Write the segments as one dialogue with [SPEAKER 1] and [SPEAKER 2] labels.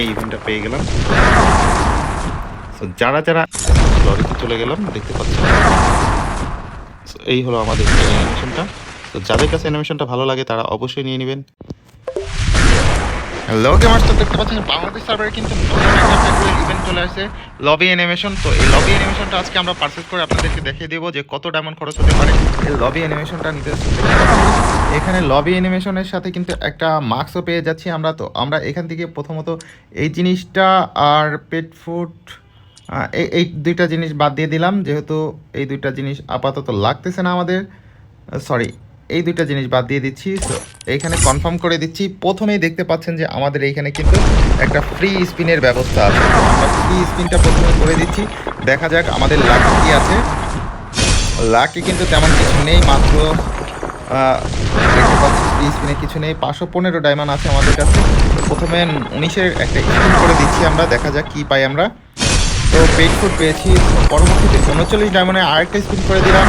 [SPEAKER 1] এই ইভেন্টটা পেয়ে গেলাম। যারা যারা লরিতে চলে গেলাম, দেখতে পাচ্ছেন। এই হলো আমাদের অ্যানিমেশনটা তো যাদের কাছে অ্যানিমেশনটা ভালো লাগে, তারা অবশ্যই নিয়ে নেবেন। হ্যালো গেমার্স তো দেখতে পাচ্ছেন, বাংলাদেশ সার্ভারে কিন্তু ইভেন্ট চলে আসছে লবি অ্যানিমেশন তো, এই লবি অ্যানিমেশনটা আজকে আমরা পারচেজ করে আপনাদেরকে দেখিয়ে দেবো যে কত ডায়মন্ড খরচ হতে পারে। এই লবি অ্যানিমেশনটা নিতে এখানে লবি অ্যানিমেশনের সাথে কিন্তু একটা মার্কসও পেয়ে যাচ্ছি আমরা তো। আমরা এখান থেকে প্রথমত এই জিনিসটা আর পেট ফুড এই এই দুইটা জিনিস বাদ দিয়ে দিলাম। যেহেতু এই দুইটা জিনিস আপাতত লাগতেছে না আমাদের সরি এই দুইটা জিনিস বাদ দিয়ে দিচ্ছি। তো এইখানে কনফার্ম করে দিচ্ছি। প্রথমেই দেখতে পাচ্ছেন যে আমাদের এইখানে কিন্তু একটা ফ্রি স্পিনের ব্যবস্থা আছে। ফ্রি স্পিনটা প্রথমে করে দিচ্ছি। দেখা যাক আমাদের লাক কি আছে। লাকে কিন্তু তেমন কিছু নেই, মাত্র স্পিনে কিছু নেই। পাঁচশো পনেরো ডায়মন্ড আছে আমাদের কাছে। প্রথমে উনিশের একটা স্পিন করে দিচ্ছি আমরা, দেখা যাক কি পাই আমরা। তো পেড ফুড পেয়েছি। পরবর্তীতে উনচল্লিশ ডায়মন্ডে আরেকটা স্পিন করে দিলাম।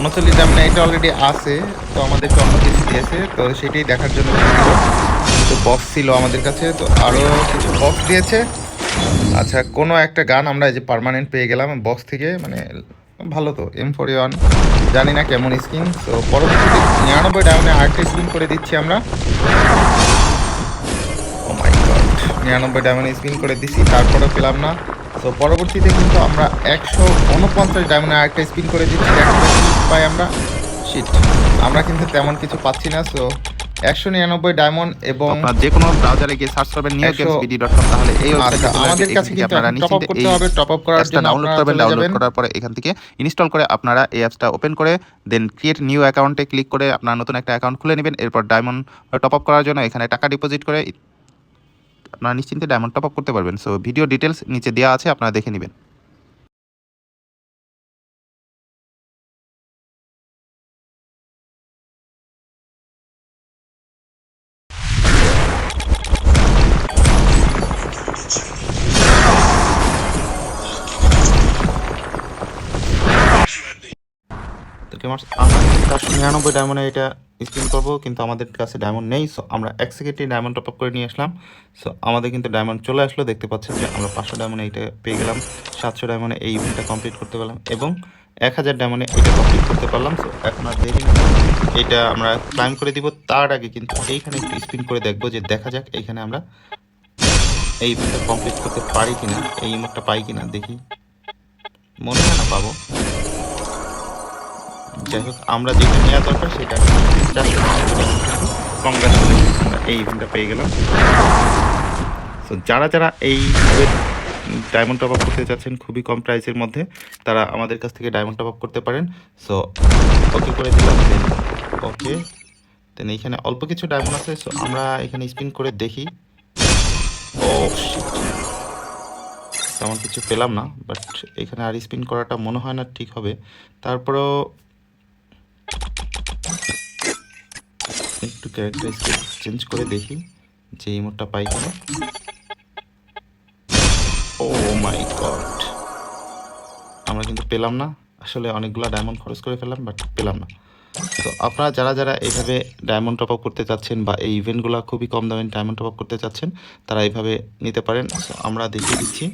[SPEAKER 1] উনচল্লিশ ডায়মন্ডে এটা অলরেডি আছে, তো আমাদেরকে অন্য কিছু দিয়েছে। তো সেটাই দেখার জন্য তো বক্স ছিল আমাদের কাছে, তো আরও কিছু বক্স দিয়েছে। আচ্ছা কোনো একটা গান আমরা এই যে পার্মানেন্ট পেয়ে গেলাম বক্স থেকে মানে ভালো তো এম ফোর ওয়ান জানি না কেমন স্কিন তো পরবর্তীতে নিরানব্বই ডায়মন্ডে আরেকটা স্পিন করে দিচ্ছি আমরা। গড নিরানব্বই ডায়মন্ড স্পিন করে দিছি, তারপরেও পেলাম না। তো পরবর্তীতে কিন্তু আমরা একশো উনপঞ্চাশ ডায়মন্ডে আরেকটা স্পিন করে দিচ্ছি পাই আমরা। শিট আমরা কিন্তু তেমন কিছু পাচ্ছি না সো একশো নিরানব্বই ডায়মন্ড এবং
[SPEAKER 2] আপনার যে কোনো ব্রাউজারে গিয়ে সার্চ করবেন
[SPEAKER 1] একশো-
[SPEAKER 2] neogamesbd.com তাহলে এই
[SPEAKER 1] আচ্ছা আমাদের কাছে কিন্তু
[SPEAKER 2] আপনারা নিশ্চিন্তে এই
[SPEAKER 1] হবে টপ আপ করার জন্য
[SPEAKER 2] ডাউনলোড করবেন ডাউনলোড করার পরে এখান থেকে ইনস্টল করে আপনারা এই অ্যাপসটা ওপেন করে দেন ক্রিয়েট নিউ অ্যাকাউন্টে ক্লিক করে আপনার নতুন একটা অ্যাকাউন্ট খুলে নেবেন এরপর ডায়মন্ড টপ আপ করার জন্য এখানে টাকা ডিপোজিট করে আপনারা নিশ্চিন্তে ডায়মন্ড টপ আপ করতে পারবেন। সো ভিডিও ডিটেলস নিচে দেওয়া আছে আপনারা দেখে নেবেন।
[SPEAKER 1] তো আমরা চারশো নিরানব্বই ডায়মন্ডে এটা স্পিন করব, কিন্তু আমাদের কাছে ডায়মন্ড নেই সো আমরা এক সেকেন্ডে ডায়মন্ড টপ আপ করে নিয়ে আসলাম। সো আমাদের কিন্তু ডায়মন্ড চলে আসলো, দেখতে পাচ্ছেন যে আমরা পাঁচশো ডায়মন্ডে এইটা পেয়ে গেলাম, সাতশো ডায়মন্ডে এই ইভেন্টটা কমপ্লিট করতে পারলাম এবং এক হাজার ডায়মন্ডে এটা কমপ্লিট করতে পারলাম। সো এখন আর দেরি এটা আমরা ক্লাইম করে দিব, তার আগে কিন্তু এইখানে একটু স্পিন করে দেখব, যে দেখা যাক এইখানে আমরা এই ইভেন্টটা কমপ্লিট করতে পারি কিনা, এই ইমোটটা পাই কিনা, দেখি। মনে হয় না পাবো। যাই হোক, আমরা যেটা নেওয়া দরকার সেটা এই ইভেন্টটা পেয়ে গেলাম। তো যারা যারা এই ডায়মন্ড টপ আপ করতে যাচ্ছেন, খুবই কম প্রাইসের মধ্যে, তারা আমাদের কাছ থেকে ডায়মন্ড টপ আপ করতে পারেন। সো ওকে করে দিলাম ওকে দেন এইখানে অল্প কিছু ডায়মন্ড আছে সো আমরা এখানে স্পিন করে দেখি। ও তেমন কিছু পেলাম না বাট এখানে আর স্পিন করাটা মনে হয় না ঠিক হবে। তারপরেও ক্যারেক্টার চেঞ্জ করে দেখি যে ইমোটটা পাই কিনা। ও মাই গড আমরা কিন্তু পেলাম না। আসলে অনেকগুলো ডায়মন্ড খরচ করে ফেললাম বাট পেলাম না। তো আপনারা যারা যারা এইভাবে ডায়মন্ড টপ আপ করতে চাচ্ছেন বা এই ইভেন্টগুলো খুবই কম দামে ডায়মন্ড টপ আপ করতে চাচ্ছেন, তারা এইভাবে নিতে পারেন। সো আমরা দেখিয়ে দিচ্ছি।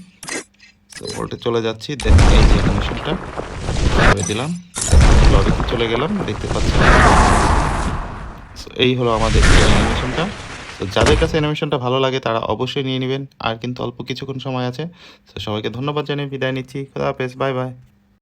[SPEAKER 1] তো ওটা চলে যাচ্ছি। দেন এই যে অ্যানিমেশনটা দিলাম। চলে গেলাম। দেখতে পাচ্ছি এই হলো আমাদের অ্যানিমেশনটা তো যাদের কাছে অ্যানিমেশনটা ভালো লাগে, তারা অবশ্যই নিয়ে নেবেন। আর কিন্তু অল্প কিছুক্ষণ সময় আছে, তো সবাইকে ধন্যবাদ জানিয়ে বিদায় নিচ্ছি। খোদা হাফেজ বাই বাই